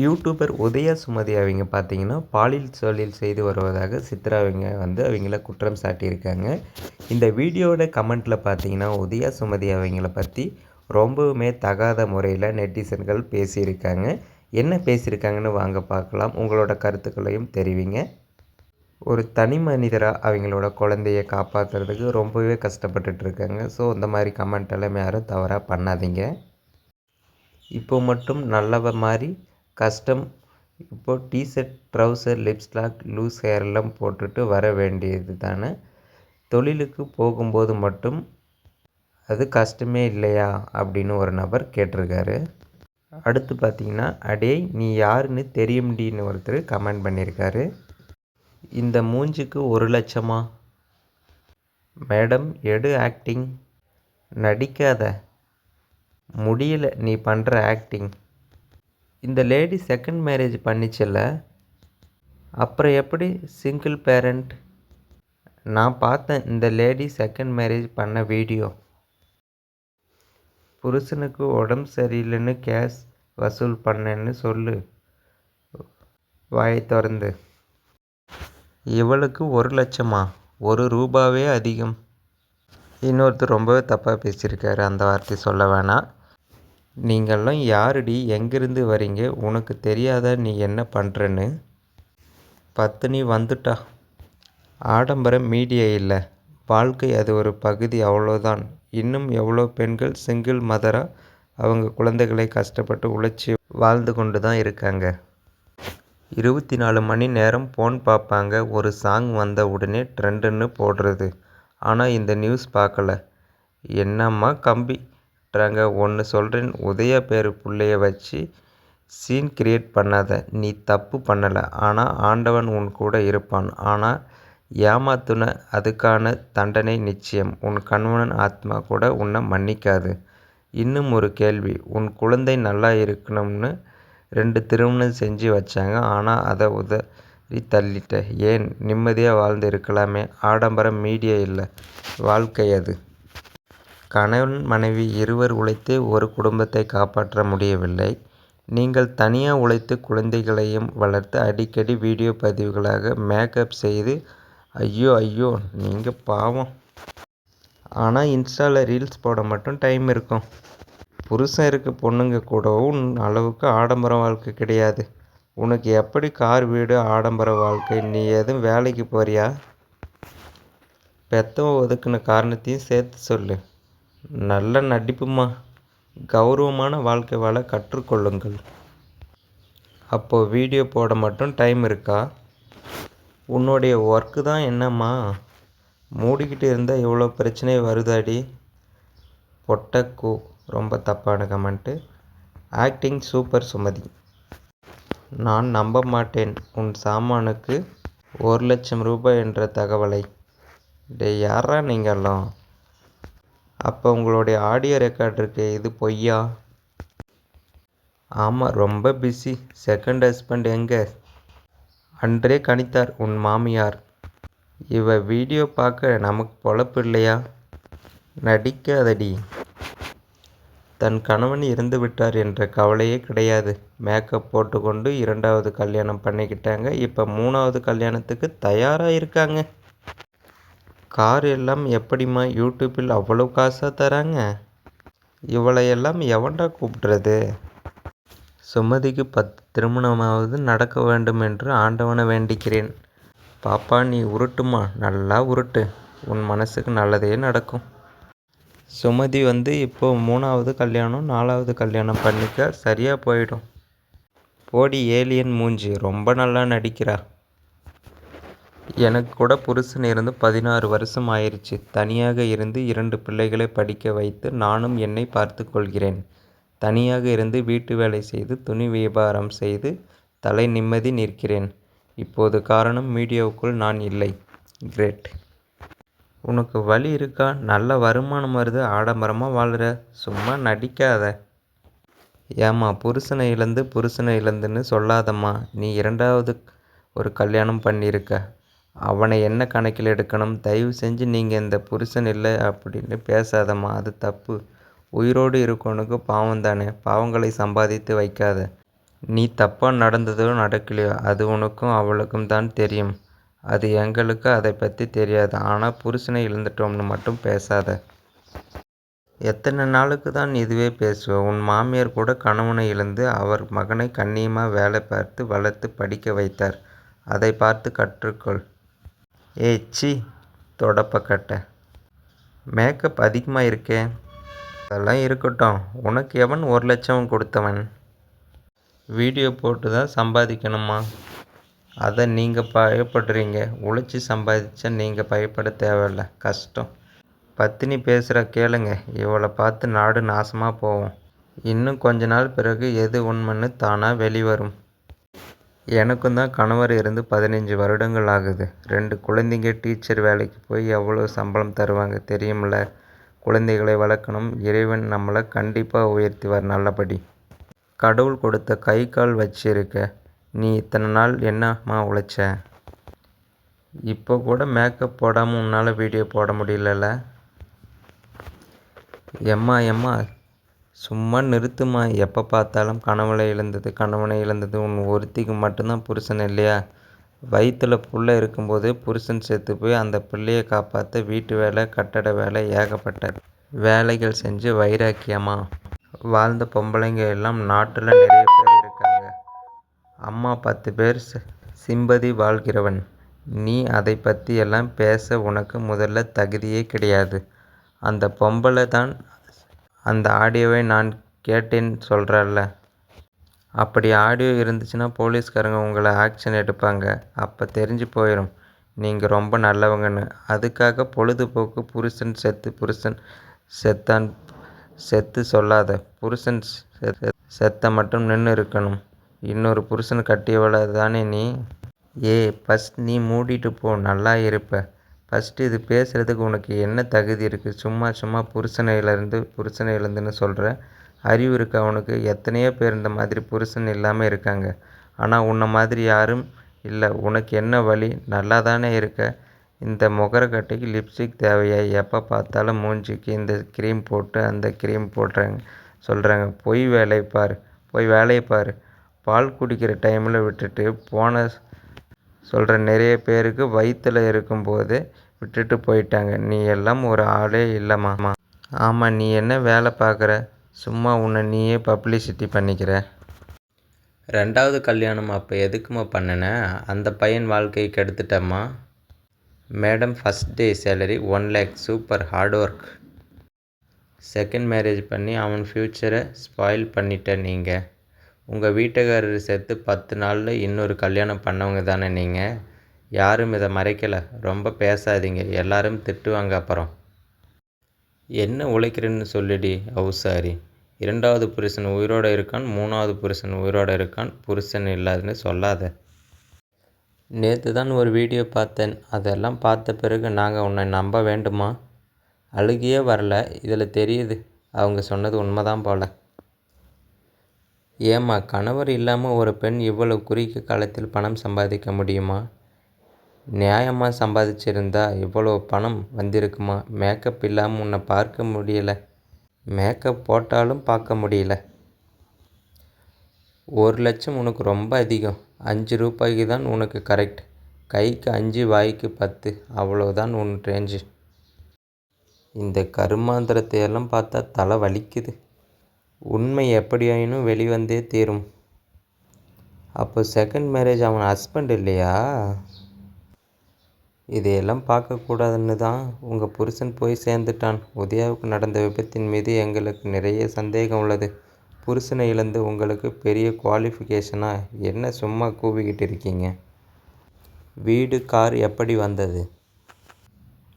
YouTuber Udaya Sumathi அவங்க பார்த்தீங்கன்னா பாலியல் தொழில் செய்து வருவதாக சித்ரா அவங்க வந்து அவங்கள குற்றம் சாட்டியிருக்காங்க. இந்த வீடியோட கமெண்ட்டில் பார்த்தீங்கன்னா உதயா சுமதி அவங்கள பற்றி ரொம்பவுமே தகாத முறையில் நெட்டிசன்கள் பேசியிருக்காங்க. என்ன பேசியிருக்காங்கன்னு வாங்க பார்க்கலாம். உங்களோட கருத்துக்களையும் தெரிவிங்க. ஒரு தனி மனிதராக அவங்களோட குழந்தைய காப்பாற்றுறதுக்கு ரொம்பவே கஷ்டப்பட்டுட்டு இருக்காங்க. ஸோ இந்த மாதிரி கமெண்ட் எல்லாம் யாரும் தவறாக பண்ணாதீங்க. இப்போ மட்டும் நல்லவ மாதிரி கஷ்டம் இப்போது T-shirt trouser lipstick loose hair எல்லாம் போட்டுட்டு வர வேண்டியது தானே தொழிலுக்கு போகும்போது மட்டும் அது கஷ்டமே இல்லையா? அப்படின்னு ஒரு நபர் கேட்டிருக்காரு. அடுத்து பார்த்தீங்கன்னா அடே நீ யாருன்னு தெரியும்டின்னு ஒருத்தர் கமெண்ட் பண்ணியிருக்காரு. இந்த மூஞ்சுக்கு ஒரு லட்சமா? மேடம் எடு ஆக்டிங். நடிக்காத. முடியல நீ பண்ணுற ஆக்டிங். இந்த லேடி செகண்ட் மேரேஜ் பண்ணிச்சில்ல அப்புறம் எப்படி சிங்கிள் பேரண்ட்? நான் பார்த்தேன் இந்த லேடி செகண்ட் மேரேஜ் பண்ண வீடியோ. புருஷனுக்கு உடம்பு சரியில்லைன்னு கேஸ் வசூல் பண்ணேன்னு சொல்லு. வாயை திறந்து. இவளுக்கு ஒரு லட்சமா? ஒரு ரூபாவே அதிகம். இன்னொருத்தர் ரொம்பவே தப்பாக பேசியிருக்காரு. அந்த வார்த்தை சொல்ல வேணாம். நீங்கள்லாம் யாருடி? எங்கேருந்து வரீங்க? உனக்கு தெரியாதா? நீ என்ன பண்ணுறன்னு பத்தினி வந்துட்டா. ஆடம்பரம் மீடியா இல்லை. வாழ்க்கை அது ஒரு பகுதி அவ்வளோதான். இன்னும் எவ்வளோ பெண்கள் சிங்கிள் மதராக அவங்க குழந்தைகளை கஷ்டப்பட்டு உழைச்சி வாழ்ந்து கொண்டு தான் இருக்காங்க. இருபத்தி நாலு மணி நேரம் ஃபோன் பார்ப்பாங்க. ஒரு சாங் வந்த உடனே ட்ரெண்டுன்னு போடுறது. ஆனால் இந்த நியூஸ் பார்க்கல. என்னம்மா கம்பி? விட்டுறாங்க ஒன்று சொல்கிறேன் உதயா பேர் பிள்ளைய வச்சு சீன் கிரியேட் பண்ணாத. நீ தப்பு பண்ணலை. ஆனால் ஆண்டவன் உன் கூட இருப்பான். ஆனால் ஏமாத்துன அதுக்கான தண்டனை நிச்சயம். உன் கணவனன் ஆத்மா கூட உன்னை மன்னிக்காது. இன்னும் ஒரு கேள்வி. உன் குழந்தை நல்லா இருக்கணும்னு ரெண்டு திருமணம் செஞ்சு வச்சாங்க. ஆனால் அதை உதறி தள்ளிட்ட. ஏன்? நிம்மதியாக வாழ்ந்து இருக்கலாமே. ஆடம்பரம் மீடியா இல்லை. வாழ்க்கை அது. கணவன் மனைவி இருவர் உழைத்தே ஒரு குடும்பத்தை காப்பாற்ற முடியவில்லை. நீங்கள் தனியாக உழைத்து குழந்தைகளையும் வளர்த்து அடிக்கடி வீடியோ பதிவுகளாக மேக்கப் செய்து ஐயோ ஐயோ நீங்கள் பாவம். ஆனால் இன்ஸ்டாவில் ரீல்ஸ் போட மட்டும் டைம் இருக்கும். புருஷன் இருக்க பொண்ணுங்க கூடவும் அளவுக்கு ஆடம்பர வாழ்க்கை கிடையாது. உனக்கு எப்படி கார் வீடு ஆடம்பர வாழ்க்கை? நீ எதுவும் வேலைக்கு போறியா? பெத்தவன் ஒதுக்குன காரணத்தையும் சேர்த்து சொல்லு. நல்ல நடிப்புமா. கௌரவமான வாழ்க்கை வாழ கற்றுக்கொள்ளுங்கள். அப்போது வீடியோ போட மட்டும் டைம் இருக்கா? உன்னுடைய ஒர்க்கு தான் என்னம்மா? மூடிக்கிட்டு இருந்தால் இவ்வளோ பிரச்சனை வருதாடி? பொட்டக்கூ ரொம்ப தப்பான கமெண்ட்டு ஆக்டிங் சூப்பர் சுமதி. நான் நம்ப மாட்டேன். உன் சாமானுக்கு ஒரு லட்சம் ரூபாய் என்ற தகவலை. டே யாரா நீங்கள்லாம் அப்போ உங்களுடைய ஆடியோ ரெக்கார்ட் இருக்கு இது பொய்யா? ஆமாம் ரொம்ப பிஸி செகண்ட் ஹஸ்பண்ட் எங்கே? அன்றே கணித்தார் உன் மாமியார். இவ வீடியோ பார்க்க நமக்கு பொழப்பு இல்லையா? நடிக்காதடி. தன் கணவன் இறந்து விட்டார் என்ற கவலையே கிடையாது. மேக்கப் போட்டுக்கொண்டு இரண்டாவது கல்யாணம் பண்ணிக்கிட்டாங்க. இப்போ மூணாவது கல்யாணத்துக்கு தயாராக இருக்காங்க. கார் எல்லாம் எப்படிம்மா யூடியூப்பில் அவ்வளோ காசாக தராங்க? இவளையெல்லாம் எவன்டா கூப்பிடுறது? சுமதிக்கு பத்து திருமணமாவது நடக்க வேண்டும் என்று ஆண்டவனை வேண்டிக்கிறேன். பாப்பா நீ உருட்டுமா? நல்லா உருட்டு. உன் மனசுக்கு நல்லதே நடக்கும். சுமதி வந்து இப்போ மூணாவது கல்யாணம் நாலாவது கல்யாணம் பண்ணிக்க சரியாக போயிடும். போடி ஏலியன் மூஞ்சி. ரொம்ப நல்லா நடிக்கிறா. எனக்கு கூட புருஷன் இருந்து பதினாறு வருஷம் ஆயிருச்சு. தனியாக இருந்து இரண்டு பிள்ளைகளை படிக்க வைத்து நானும் என்னை பார்த்து கொள்கிறேன். தனியாக இருந்து வீட்டு வேலை செய்து துணி வியாபாரம் செய்து தலை நிம்மதி நிற்கிறேன். இப்போது காரணம் மீடியாவுக்குள் நான் இல்லை. கிரேட். உனக்கு வழி இருக்கா? நல்ல வருமானம் வருது. ஆடம்பரமாக வாழ்கிற சும்மா நடிக்காத. ஏம்மா புருஷனை இழந்து புருஷனை இழந்துன்னு சொல்லாதம்மா. நீ இரண்டாவது ஒரு கல்யாணம் பண்ணியிருக்க. அவனை என்ன கணக்கில் எடுக்கணும்? தயவு செஞ்சு நீங்கள் இந்த புருஷன் இல்லை அப்படின்னு பேசாதம்மா அது தப்பு. உயிரோடு இருக்கவனுக்கு பாவம் தானே பாவங்களை சம்பாதித்து வைக்காத. நீ தப்பாக நடந்ததோ நடக்கலையோ அது உனக்கும் அவளுக்கும் தான் தெரியும். அது எங்களுக்கு அதை பற்றி தெரியாது. ஆனால் புருஷனை இழந்துட்டோம்னு மட்டும் பேசாத. எத்தனை நாளுக்கு தான் இதுவே பேசுவோம் உன் மாமியார் கூட கணவனை இழந்து அவர் மகனை கண்ணியமாக வேலை பார்த்து வளர்த்து படிக்க வைத்தார். அதை பார்த்து கற்றுக்கொள். ஏச்சி தொடப்பக்கட்டை மேக்கப் அதிகமாக இருக்கே அதெல்லாம் இருக்கட்டும். உனக்கு எவன் ஒரு லட்சம் கொடுத்தவன்? வீடியோ போட்டு தான் சம்பாதிக்கணுமா? அதை நீங்கள் பயப்படுறீங்க. உழைச்சி சம்பாதிச்சா நீங்கள் பயப்பட தேவையில்ல. கஷ்டம். பத்தினி பேசுகிற கேளுங்க. இவளை பார்த்து நாடு நாசமாக போகும். இன்னும் கொஞ்ச நாள் பிறகு எது உண்மைன்னு தானாக வெளிவரும். எனக்கும் தான் கணவர் இருந்து பதினஞ்சு வருடங்கள் ஆகுது. ரெண்டு குழந்தைங்க டீச்சர் வேலைக்கு போய் எவ்வளோ சம்பளம் தருவாங்க தெரியுமில்ல? குழந்தைகளை வளர்க்கணும். இறைவன் நம்மளை கண்டிப்பாக உயர்த்துவார் நல்லபடி. கடவுள் கொடுத்த கை கால் வச்சிருக்க. நீ இத்தனை நாள் என்னம்மா உழைச்ச? இப்போ கூட மேக்கப் போடாமல் உன்னால் வீடியோ போட முடியலல்ல எம்மா எம்மா? சும்மா நிறுத்துமா? எப்போ பார்த்தாலும் கணவனை இழந்தது கணவனை இழந்தது. உன் ஒருத்திக்கு மட்டும்தான் புருஷன் இல்லையா? வயிற்றுல புள்ள இருக்கும்போது புருஷன் செத்து போய் அந்த பிள்ளையை காப்பாற்ற வீட்டு வேலை கட்டட வேலை ஏகப்பட்ட வேலைகள் செஞ்சு வைராக்கியமா? வாழ்ந்த பொம்பளைங்க எல்லாம் நாட்டில் நிறைய பேர் இருக்காங்க. அம்மா பத்து பேர் சிம்பதி வாழ்கிறவன். நீ அதை பற்றி எல்லாம் பேச உனக்கு முதல்ல தகுதியே கிடையாது. அந்த பொம்பளை தான் அந்த ஆடியோவை நான் கேட்டேன்னு சொல்கிறல்ல அப்படி ஆடியோ இருந்துச்சுன்னா போலீஸ்காரங்க உங்களை ஆக்ஷன் எடுப்பாங்க. அப்போ தெரிஞ்சு போயிடும் நீங்கள் ரொம்ப நல்லவங்கன்னு. அதுக்காக பொழுதுபோக்கு புருஷன் செத்து புருஷன் செத்தான் செத்து சொல்லாத. புருஷன் செத்த மட்டும் நின்று இருக்கணும். இன்னொரு புருஷன் கட்டியவள தானே நீ? ஏ ஃபஸ்ட் நீ மூடிட்டு போ. நல்லா இருப்ப. ஃபஸ்ட்டு இது பேசுகிறதுக்கு உனக்கு என்ன தகுதி இருக்குது சும்மா சும்மா புருஷனை இழந்து புருஷனை இழந்துன்னு சொல்கிற அறிவு இருக்கா உனக்கு? எத்தனையோ பேர் இந்த மாதிரி புருஷன் இல்லாமல் இருக்காங்க. ஆனால் உன்னை மாதிரி யாரும் இல்லை. உனக்கு என்ன வழி? நல்லா தானே இருக்க. இந்த முகரக்கட்டைக்கு லிப்ஸ்டிக் தேவையா? எப்போ பார்த்தாலும் மூஞ்சிக்கு இந்த க்ரீம் போட்டு அந்த க்ரீம் போடுறாங்க சொல்கிறாங்க போய் வேலையை பார். போய் வேலையை பார். பால் குடிக்கிற டைமில் விட்டுட்டு போன சொல்கிற நிறைய பேருக்கு வயிற்றில் இருக்கும்போது விட்டுட்டு போயிட்டாங்க. நீ எல்லாம் ஒரு ஆளே இல்லைம்மா ஆமாம் நீ என்ன வேலை பார்க்குற? சும்மா உன்னை நீயே பப்ளிசிட்டி பண்ணிக்கிற. ரெண்டாவது கல்யாணம் அப்போ எதுக்குமா பண்ணின? அந்த பையன் வாழ்க்கையை கெடுத்துட்டம்மா. Madam first day salary one lakh super hard work second marriage பண்ணி அவன் ஃப்யூச்சரை ஸ்பாயில் பண்ணிட்ட நீங்கள் உங்கள் வீட்டுக்காரர் செத்து பத்து நாளில் இன்னொரு கல்யாணம் பண்ணவங்க தானே நீங்கள் யாரும் இதை மறைக்கலை. ரொம்ப பேசாதீங்க. எல்லாரும் திட்டுவாங்க அப்புறம். என்ன உழைக்கிறேன்னு சொல்லிடி அவுசாரி இரண்டாவது புருஷன் உயிரோடு இருக்கான் மூணாவது புருஷன் உயிரோடு இருக்கான் புருஷன் இல்லாதுன்னு சொல்லாத. நேற்று தான் ஒரு வீடியோ பார்த்தேன். அதெல்லாம் பார்த்த பிறகு நாங்கள் உன்னை நம்ப வேண்டுமா? அழுகியே வரல. இதில் தெரியுது. அவங்க சொன்னது உண்மைதான் போல. ஏம்மா கணவர் இல்லாமல் ஒரு பெண் இவ்வளவு குறுகிய காலத்தில் பணம் சம்பாதிக்க முடியுமா? நியாயமாக சம்பாதிச்சிருந்தா இவ்வளோ பணம் வந்திருக்குமா? மேக்கப் இல்லாமல் உன்னை பார்க்க முடியலை. மேக்கப் போட்டாலும் பார்க்க முடியல. ஒரு லட்சம் உனக்கு ரொம்ப அதிகம். அஞ்சு ரூபாய்க்கு தான் உனக்கு கரெக்ட் கைக்கு அஞ்சு வாய்க்கு பத்து. அவ்வளோதான் உன் ரேஞ்சு இந்த கருமாந்திரத்தை எல்லாம் பார்த்தா தலை வலிக்குது. உண்மை எப்படியாயினும் வெளிவந்தே தீரும். அப்போ செகண்ட் மேரேஜ் அவன் ஹஸ்பண்ட் இல்லையா? இதையெல்லாம் பார்க்கக்கூடாதுன்னு தான் உங்கள் புருஷன் போய் சேர்ந்துட்டான். உதயாவுக்கு நடந்த விபத்தின் மீது எங்களுக்கு நிறைய சந்தேகம் உள்ளது. புருஷனை இழந்து உங்களுக்கு பெரிய குவாலிஃபிகேஷனா என்ன சும்மா கூவிக்கிட்டு இருக்கீங்க? வீடு கார் எப்படி வந்தது?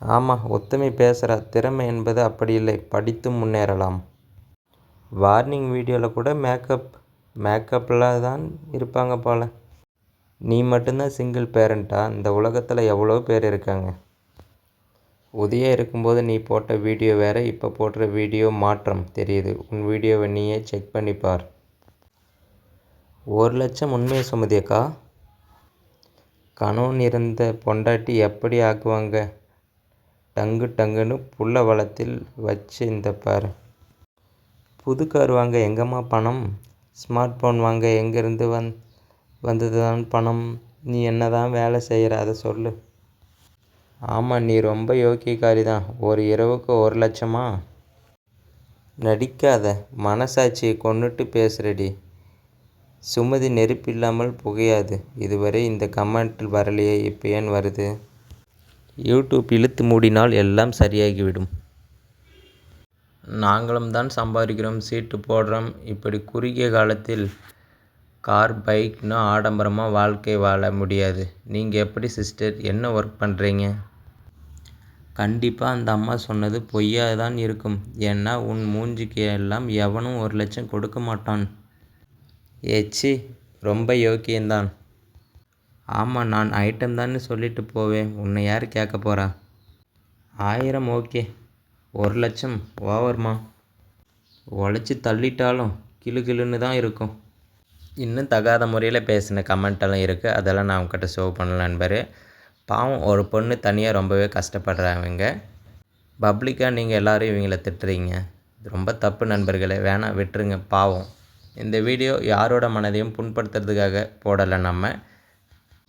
ஆமாம் ஒத்துமை பேசுகிறா திறமை என்பது அப்படி இல்லை. படித்தும் முன்னேறலாம். வார்னிங் வீடியோவில் கூட மேக்கப் மேக்கப்பில் தான் இருப்பாங்க போல். நீ மட்டும்தான் சிங்கிள் பேரண்ட்டா இந்த உலகத்தில் எவ்வளோ பேர் இருக்காங்க? உதயா இருக்கும்போது நீ போட்ட வீடியோ வேறு இப்போ போடுற வீடியோ மாற்றம். தெரியுது. உன் வீடியோவை நீயே செக் பண்ணி பார். ஒரு லட்சம் உண்மையை சுமதியக்கா கணவன் இருந்த பொண்டாட்டி எப்படி ஆக்குவாங்க? டங்கு டங்குன்னு புள்ள வளத்தில் வச்சு இந்த பார். புது கார் வாங்க எங்கம்மா பணம்? ஸ்மார்ட் ஃபோன் வாங்க எங்கேருந்து வந் வந்தது தான் பணம். நீ என்ன தான் வேலை செய்கிற அதை சொல்லு. ஆமாம் நீ ரொம்ப யோக்கியக்காரி தான் ஒரு இரவுக்கு ஒரு லட்சமா? நடிக்காத. மனசாட்சியை கொண்டுட்டு பேசுகிறடி சுமதி நெருப்பு இல்லாமல் புகையாது. இதுவரை இந்த கமெண்ட் வரலையே இப்போ ஏன் வருது? யூடியூப் இழுத்து மூடினால் எல்லாம் சரியாகிவிடும். நாங்களும் தான் சம்பாதிக்கிறோம் சீட்டு போடுறோம். இப்படி குறுகிய காலத்தில் கார் பைக்னு ஆடம்பரமாக வாழ்க்கை வாழ முடியாது. நீங்கள் எப்படி சிஸ்டர்? என்ன ஒர்க் பண்ணுறீங்க கண்டிப்பாக அந்த அம்மா சொன்னது பொய்யாக தான் இருக்கும். ஏன்னா உன் மூஞ்சிக்கு எல்லாம் எவனும் ஒரு லட்சம் கொடுக்க மாட்டான். ஏச்சி ரொம்ப யோக்கியந்தான். ஆமாம் நான் ஐட்டம் தான் சொல்லிட்டு போவேன். உன்னை யார் கேட்க போகிறா ஆயிரம் ஓகே. ஒரு லட்சம் ஓவர்மா. உழைச்சி தள்ளிட்டாலும் கிளு கிளுன்னு தான் இருக்கும். இன்னும் தகாத முறையில் பேசின கமெண்ட்டெல்லாம் இருக்குது அதெல்லாம் நான் அவங்ககிட்ட ஷோ பண்ணல நண்பர். பாவம் ஒரு பொண்ணு தனியாக ரொம்பவே கஷ்டப்படுறாங்க பப்ளிக்காக நீங்கள் எல்லோரும் இவங்கள திட்டுறீங்க. இது ரொம்ப தப்பு நண்பர்களே. வேணாம் விட்டுருங்க பாவம். இந்த வீடியோ யாரோட மனதையும் புண்படுத்துறதுக்காக போடலை நம்ம.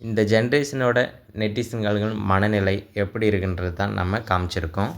இந்த ஜென்ரேஷனோட நெட்டிசன்கள் மனநிலை எப்படி இருக்குன்றது தான் நம்ம காமிச்சிருக்கோம்.